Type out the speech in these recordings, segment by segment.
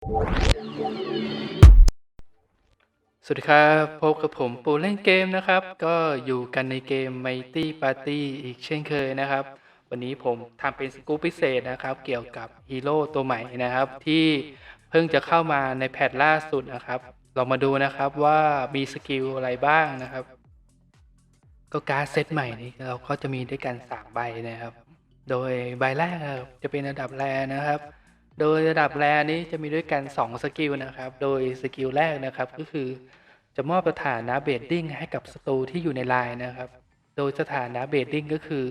สวัสดีครับพบกับผมปูเล่นเกมนะครับ ก็อยู่กันในเกม Mighty Party อีกเช่นเคยนะครับ วันนี้ผมทำเป็นสกู๊ปพิเศษนะครับ เกี่ยวกับฮีโร่ตัวใหม่นะครับ ที่เพิ่งจะเข้ามาในแพทล่าสุดนะครับ เรามาดูนะครับว่ามีสกิลอะไรบ้างนะครับ ก็การ์ดเซตใหม่นี้เราก็จะมีด้วยกัน3ใบนะครับ โดยใบแรกจะเป็นระดับแรนะครับ โดยระดับแรนี้จะมีด้วยกัน 2 สกิลนะครับ โดยสกิลแรกนะครับก็คือจะมอบสถานะเบดดิ้งให้กับศัตรูที่อยู่ในไลน์นะครับ โดยสถานะเบดดิ้งก็คือ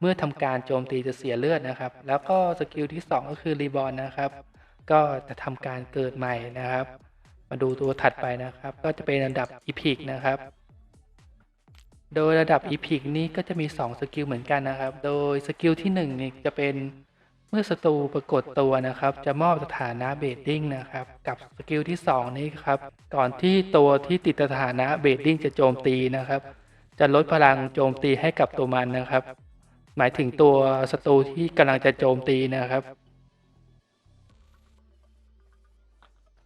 เมื่อทำการโจมตีจะเสียเลือดนะครับ แล้วก็สกิลที่ 2 ก็คือรีบอ n นะครับ ก็จะทำการเกิดใหม่นะครับ มาดูตัวถัดไปนะครับ ก็จะเป็นระดับอีพิกนะครับ โดยระดับอีพิกนี้ก็จะมี 2 สกิลเหมือนกันนะครับ โดยสกิลที่1นี่จะเป็น มื่อศัตรูปรากฏตัวนะครับ จะมอบสถานะเบดดิ้งนะครับ กับสกิลที่ 2 นี้ครับ ก่อนที่ตัวที่ติดสถานะเบดดิ้งจะโจมตีนะครับ จะลดพลังโจมตีให้กับตัวมันนะครับ หมายถึงตัวศัตรูที่กำลังจะโจมตีนะครับ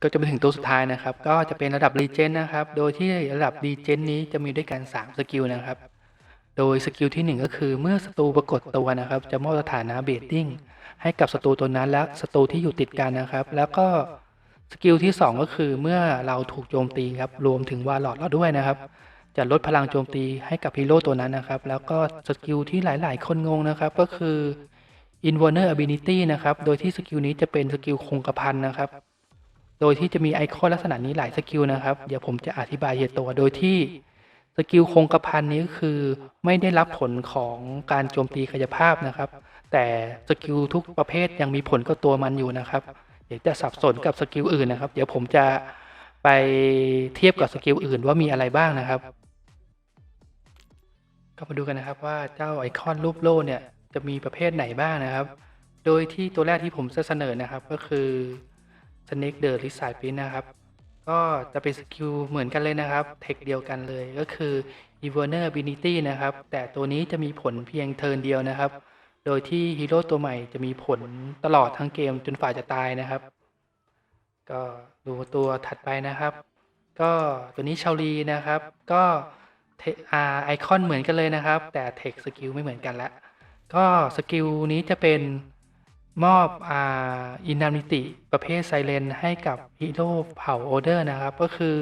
ก็จะไปถึงตัวสุดท้ายนะครับ ก็จะเป็นระดับรีเจนนะครับ โดยที่ระดับรีเจนนี้จะมีด้วยกัน3สกิลนะครับ โดยสกิลที่ 1 ก็คือเมื่อศัตรูปรากฏตัวนะครับ จะมอบสถานะเบดดิ้งให้กับศัตรูตัวนั้นและศัตรูที่อยู่ติดกันนะครับ แล้วก็สกิลที่ 2 ก็คือเมื่อเราถูกโจมตีครับรวมถึงวาลอดเราด้วยนะครับ จะลดพลังโจมตีให้กับฮีโร่ตัวนั้นนะครับ แล้วก็สกิลที่หลาย ๆ คนงงนะครับ ก็คือ Inverner Ability นะครับ โดยที่สกิลนี้จะเป็นสกิลคงกระพันนะครับ โดยที่จะมีไอคอนลักษณะนี้หลายสกิลนะครับ เดี๋ยวผมจะอธิบายเหตุตัว โดยที่ สกิลคงกระพันนี้คือไม่ได้รับผลของการโจมตีกายภาพนะครับ แต่สกิลทุกประเภทยังมีผลกับตัวมันอยู่นะครับ เดี๋ยวจะสับสนกับสกิลอื่นนะครับ เดี๋ยวผมจะไปเทียบกับสกิลอื่นว่ามีอะไรบ้างนะครับ ก็มาดูกันนะครับว่าเจ้าไอคอนรูปโล่เนี่ยจะมีประเภทไหนบ้างนะครับ โดยที่ตัวแรกที่ผมจะเสนอนะครับก็คือ Snake the l i z a r d p i n นะครับ ก็จะเป็นสกิลเหมือนกันเลยนะครับ เทคเดียวกันเลยก็คือ e v e r n e r Ability นะครับ แต่ตัวนี้จะมีผลเพียงเทิร์นเดียวนะครับ โดยที่ฮีโร่ตัวใหม่จะมีผลตลอดทั้งเกมจนฝ่ายจะตายนะครับ ก็ดูตัวถัดไปนะครับ ก็ตัวนี้ชาลีนะครับ ก็ไอคอนเหมือนกันเลยนะครับ แต่เทคสกิลไม่เหมือนกันละก็สกิลนี้จะเป็น มอบอินามิติประเภทไซเลนให้กับฮีโร่เผ่าโอเดอร์นะครับ ก็คือ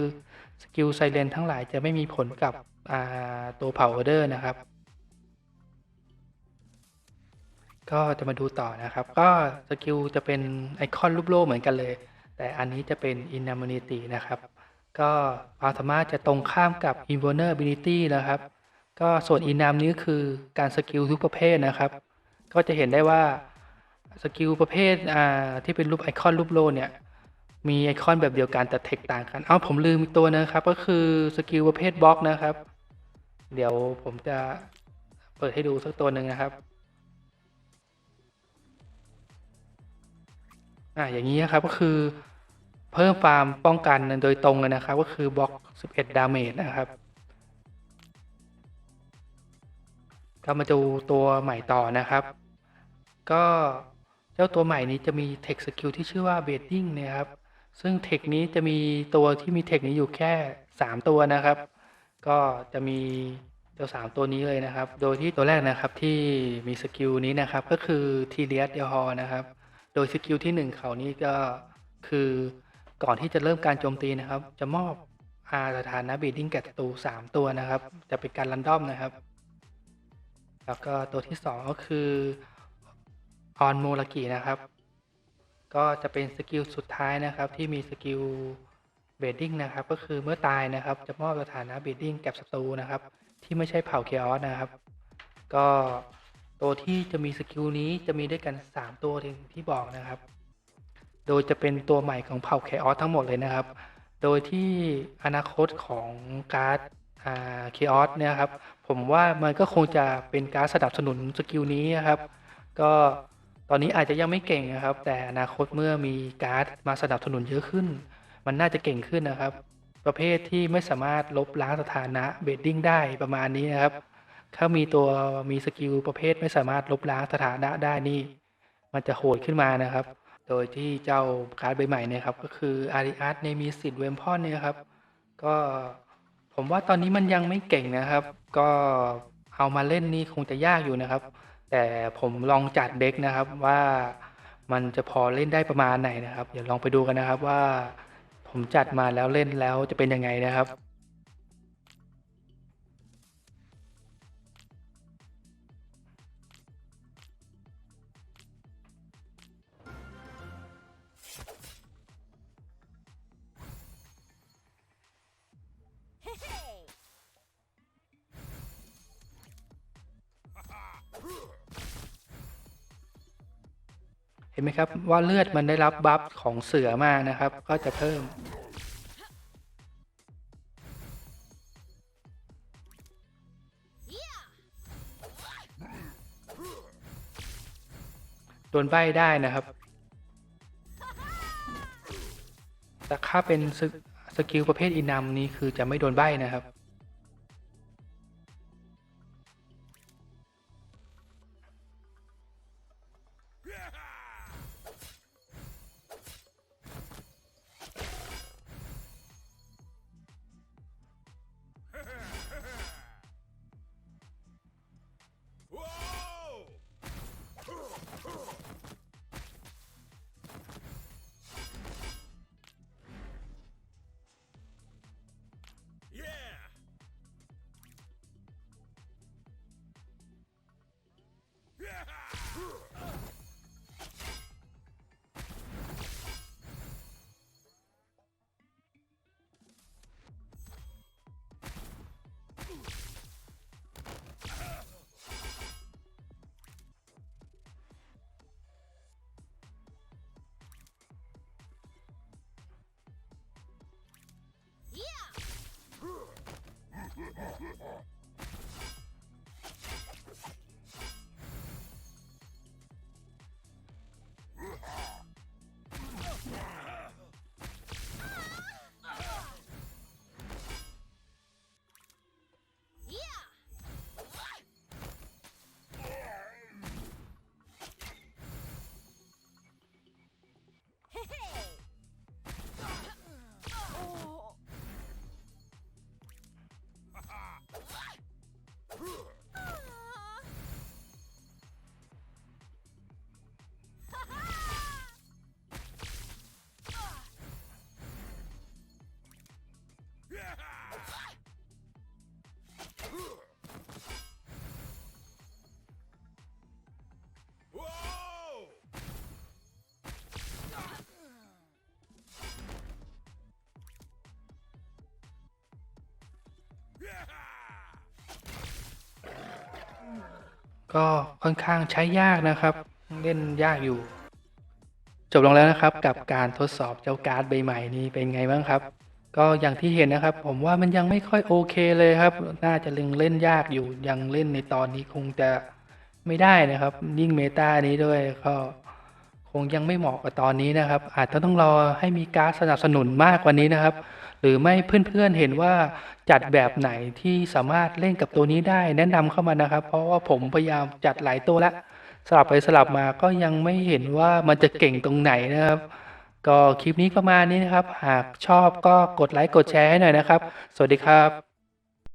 สกิลไซเลนทั้งหลายจะไม่มีผลกับตัวเผ่าโอเดอร์นะครับ ก็จะมาดูต่อนะครับ ก็สกิลจะเป็นไอคอนรูปโล่เหมือนกันเลย แต่อันนี้จะเป็น i n a m u n i t y นะครับ ก็ความสามารถจะตรงข้ามกับ Invulnerability นะครับ ก็ส่วน Inam นี้คือการสกิลทุกประเภทนะครับ ก็จะเห็นได้ว่า สกิลประเภทอ่าที่เป็นรูปไอคอนรูปโลเนี่ยมีไอคอนแบบเดียวกันแต่เทคต่างกัน เอ้าผมลืมอีกตัวนะครับ ก็คือสกิลประเภทบล็อกนะครับ เดี๋ยวผมจะเปิดให้ดูสักตัวหนึ่งนะครับ อ่าอย่างนี้นะครับก็คือเพิ่มฟาร์มป้องกันโดยตรงเลยนะครับ ก็คือบล็อก 11 ดาเมจนะครับก็มาดูตัวใหม่ต่อนะครับ ก็ เจ้าตัวใหม่นี้จะมีเทคสกิลที่ชื่อว่าเบดดิ้งนะครับ ซึ่งเทคนี้จะมีตัวที่มีเทคนี้อยู่แค่ 3 ตัวนะครับ ก็จะมีเจ้าสามตัวนี้เลยนะครับ โดยที่ตัวแรกนะครับที่มีสกิลนี้นะครับก็คือทีเลียสเดลฮอนะครับ โดยสกิลที่หนึ่งเขานี้ก็คือก่อนที่จะเริ่มการโจมตีนะครับ จะมอบอาสถานะบีดดิ้งแก่ศัตรูสามตัวนะครับ จะเป็นการรันดอมนะครับ แล้วก็ตัวที่สองก็คือ ออนโมลกินะครับ ก็จะเป็นสกิลสุดท้ายนะครับ ที่มีสกิลเบดดิ้งนะครับ ก็คือเมื่อตายนะครับ จะมอบสถานะเบดดิ้งแก่ศัตรูนะครับ ที่ไม่ใช่เผ่าเคออสนะครับ ก็ตัวที่จะมีสกิลนี้จะมีด้วยกัน 3 ตัวที่บอกนะครับ โดยจะเป็นตัวใหม่ของเผ่าเคออสทั้งหมดเลยนะครับ โดยที่อนาคตของการ์ดเคออสเนี่ยครับ ผมว่ามันก็คงจะเป็นการดสนับสนุนสกิลนี้นะครับ ก็ ตอนนี้อาจจะยังไม่เก่งนะครับ แต่อนาคตเมื่อมีการ์ดมาสนับสนุนเยอะขึ้น มันน่าจะเก่งขึ้นนะครับ ประเภทที่ไม่สามารถลบล้างสถานะเบดดิ้งได้ประมาณนี้นะครับ ถ้ามีตัวมีสกิลประเภทไม่สามารถลบล้างสถานะได้นี่ มันจะโหดขึ้นมานะครับ โดยที่เจ้าการ์ดใบใหม่เนี่ยครับก็คืออาริอัสเนมิสิตเวมพอนเนี่ยครับ ก็ผมว่าตอนนี้มันยังไม่เก่งนะครับ ก็เอามาเล่นนี่คงจะยากอยู่นะครับ แต่ผมลองจัดเด็กนะครับว่ามันจะพอเล่นได้ประมาณไหนนะครับ เดี๋ยวลองไปดูกันนะครับว่า ผมจัดมาแล้วเล่นแล้วจะเป็นยังไงนะครับ ห็นไหมครับว่าเลือดมันได้รับบัฟของเสือมานะครับ ก็จะเพิ่ม โดนใบได้นะครับ แต่ถ้าเป็นสกสกิลประเภทอินัมนี้คือจะไม่โดนใบนะครับ Yeah! ก็ค่อนข้างใช้ยากนะครับ เล่นยากอยู่ จบลงแล้วนะครับ กับการทดสอบเจ้าการ์ดใบใหม่นี้เป็นไงบ้างครับ ก็อย่างที่เห็นนะครับ ผมว่ามันยังไม่ค่อยโอเคเลยครับ น่าจะเล่นเล่นยากอยู่ยังเล่นในตอนนี้คงจะไม่ได้นะครับ ยิ่งเมตานี้ด้วยก็ งยังไม่เหมาะกับตอนนี้นะครับ อาจจะต้องรอให้มีการสนับสนุนมากกว่านี้นะครับ หรือไม่เพื่อนๆเห็นว่าจัดแบบไหนที่สามารถเล่นกับตัวนี้ได้แนะนำเข้ามานะครับ เพราะว่าผมพยายามจัดหลายตัวแล้วสลับไปสลับมาก็ยังไม่เห็นว่ามันจะเก่งตรงไหนนะครับ ก็คลิปนี้ประมาณนี้นะครับ หากชอบก็กดไลค์กดแชร์ให้หน่อยนะครับ สวัสดีครับ